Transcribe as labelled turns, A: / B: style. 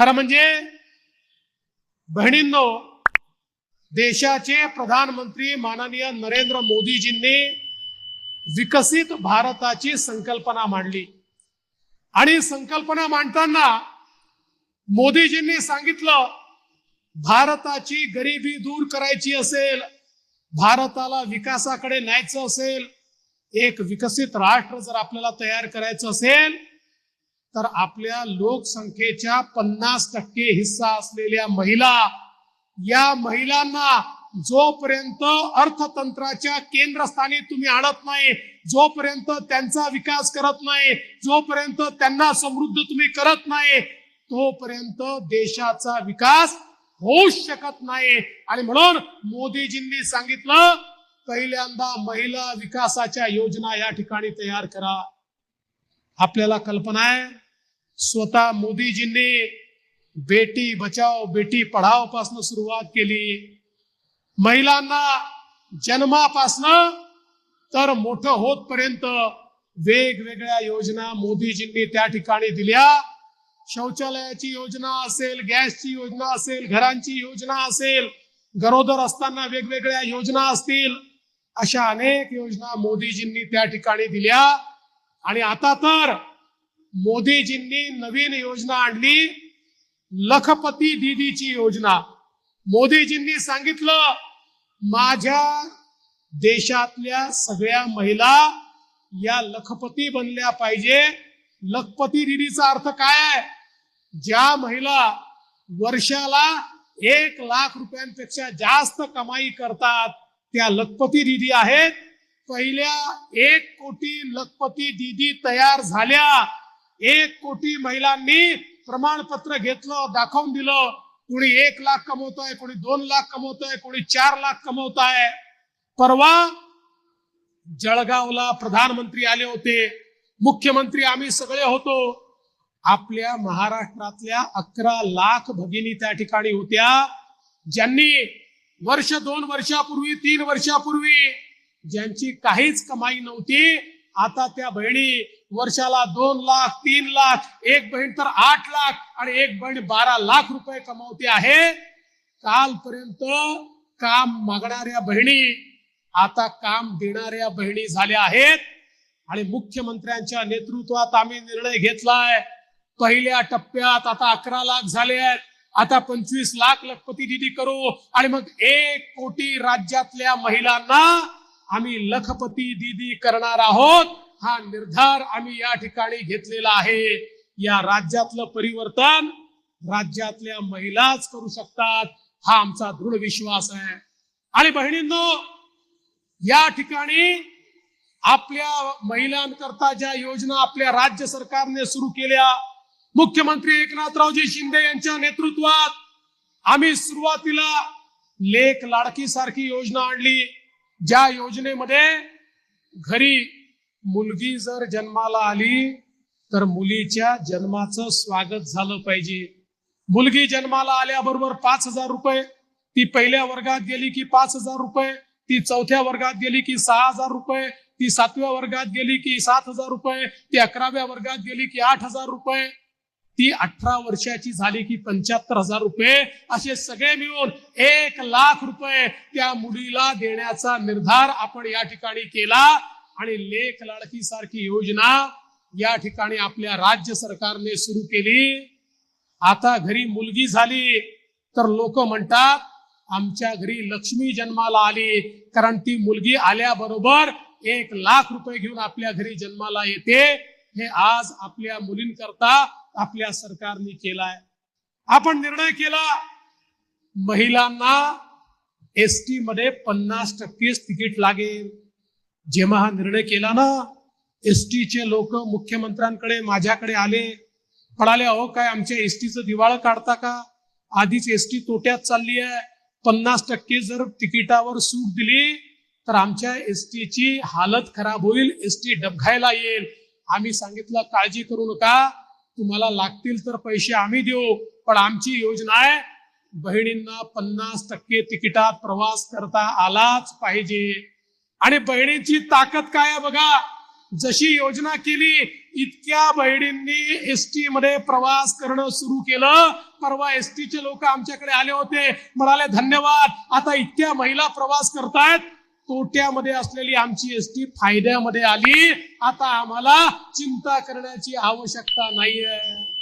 A: खरं म्हणजे बहिणींनो देशाचे प्रधानमंत्री माननीय नरेंद्र मोदीजींनी विकसित भारताची संकल्पना मांडली. आणि संकल्पना मांडताना मोदीजींनी सांगितलं भारताची गरिबी दूर करायची असेल भारताला विकासाकडे न्यायचं असेल एक विकसित राष्ट्र जर आपल्याला तयार करायचं असेल तर आपल्या लोकसंख्येच्या पन्नास टक्के हिस्सा असलेल्या महिला या महिलांना जोपर्यंत अर्थतंत्राच्या केंद्रस्थानी तुम्ही आणत नाही जोपर्यंत त्यांचा विकास करत नाही जोपर्यंत त्यांना समृद्ध तुम्ही करत नाही तोपर्यंत देशाचा विकास होऊच शकत नाही. आणि म्हणून मोदीजींनी सांगितलं पहिल्यांदा महिला विकासाच्या योजना या ठिकाणी तयार करा. आपल्याला कल्पना आहे. स्वतः मोदीजींनी बेटी बचाओ बेटी पढाओ पासन सुरुवात केली. महिलांना जन्मापासनं तर मोठं होतपर्यंत वेगवेगळ्या योजना मोदीजींनी त्या ठिकाणी दिल्या. शौचालयाची योजना असेल गॅसची योजना असेल घरांची योजना असेल गरोदर असताना वेगवेगळ्या योजना असतील अशा अनेक योजना मोदीजींनी त्या ठिकाणी दिल्या. आणि आता तर मोदीजींनी नवीन योजना आणली लखपती दीदीची योजना. मोदीजींनी सांगितलं माझ्या देशातल्या सगळ्या महिला या लखपती बनल्या पाहिजे. लखपती दीदीचा अर्थ काय आहे? ज्या महिला वर्षाला एक लाख रुपयांपेक्षा जास्त कमाई करतात त्या लखपती दीदी आहेत. पहिल्या एक कोटी लखपती दीदी तयार झाल्या. एक कोटी महिलांनी प्रमाणपत्र घेतलं दाखवून दिलं. कोणी एक लाख कमवत आहे कोणी दोन लाख कमवत आहे कोणी चार लाख कमवत आहे परवा जळगावला प्रधानमंत्री आले होते. मुख्यमंत्री आम्ही सगळे होतो. आपल्या महाराष्ट्रातल्या अकरा लाख भगिनी त्या ठिकाणी होत्या. ज्यांनी वर्ष दोन वर्षापूर्वी तीन वर्षापूर्वी ज्यांची काहीच कमाई नव्हती आता त्या बहिणी वर्षाला दोन लाख तीन लाख एक बहीण तर आठ लाख आणि एक बहीण बारा लाख रुपये कमावते आहे. कालपर्यंत काम मागणाऱ्या बहिणी आता काम देणाऱ्या बहिणी झाल्या आहेत. आणि मुख्यमंत्र्यांच्या नेतृत्वात आम्ही निर्णय घेतलाय. पहिल्या टप्प्यात आता अकरा लाख झाले आहेत. आता पंचवीस लाख लखपती दिदी करू. आणि मग एक कोटी राज्यातल्या महिलांना आम्ही लखपती दीदी करणार आहोत. हा निर्धार आम्ही या ठिकाणी घेतलेला आहे. या राज्यातलं परिवर्तन राज्यातल्या महिलाच करू शकतात. हा आमचा दृढ विश्वास आहे. आणि बहिणींनो या ठिकाणी आपल्या महिलांकरता ज्या योजना आपल्या राज्य सरकारने सुरू केल्या मुख्यमंत्री एकनाथरावजी शिंदे यांच्या नेतृत्वात आम्ही सुरुवातीला लेख लाडकी सारखी योजना आणली. ज्या योजनेमध्ये घरी मुलगी जर जन्माला आली तर मुलीच्या जन्माचं स्वागत झालं पाहिजे. मुलगी जन्माला आल्याबरोबर पाच हजार रुपये ती पहिल्या वर्गात गेली की पाच हजार रुपये ती चौथ्या वर्गात गेली की सहा हजार रुपये ती सातव्या वर्गात गेली की सात हजार रुपये ती अकराव्या वर्गात गेली की आठ हजार रुपये. ती अठरा वर्षाची झाली की पंच्याहत्तर हजार रुपये असे सगळे मिळून एक लाख रुपये त्या मुलीला देण्याचा निर्धार आपण या ठिकाणी केला. आणि लेख लाडकी सारखी योजना या ठिकाणी आपल्या राज्य सरकारने सुरू केली. आता घरी मुलगी झाली तर लोक म्हणतात आमच्या घरी लक्ष्मी जन्माला आली. कारण ती मुलगी आल्याबरोबर एक लाख रुपये घेऊन आपल्या घरी जन्माला येते. हे आज आपल्या मुलींकरता आपल्या सरकारने केलाय. आपण निर्णय केला महिलांना एस टी मध्ये पन्नास टक्केच तिकीट लागेल. जेव्हा हा निर्णय केला ना एस चे लोक मुख्यमंत्र्यांकडे माझ्याकडे आले. म्हणाले अहो काय आमच्या एस टीचं दिवाळं काढता का? आधीच एस टी तोट्यात चालली आहे. पन्नास टक्के जर तिकिटावर सूट दिली तर आमच्या एस ची हालत खराब होईल. एस टी डबघायला येईल. आम्ही सांगितलं काळजी करू नका. तुम्हाला लागतील तर पैसे आम्ही देऊ पण आमची योजना आहे बहिणींना पन्नास टक्के तिकिटात प्रवास करता आलाच पाहिजे. आणि बहिणीची ताकद काय आहे बघा जशी योजना केली इतक्या बहिणींनी एस टी मध्ये प्रवास करणं सुरू केलं. परवा एस टीचे लोक आमच्याकडे आले होते म्हणाले धन्यवाद आता इतक्या महिला प्रवास करतायत तोट्यामध्ये असलेली आमची एस टी फायद्यामध्ये आली. आता आम्हाला चिंता करण्याची आवश्यकता नाहीये.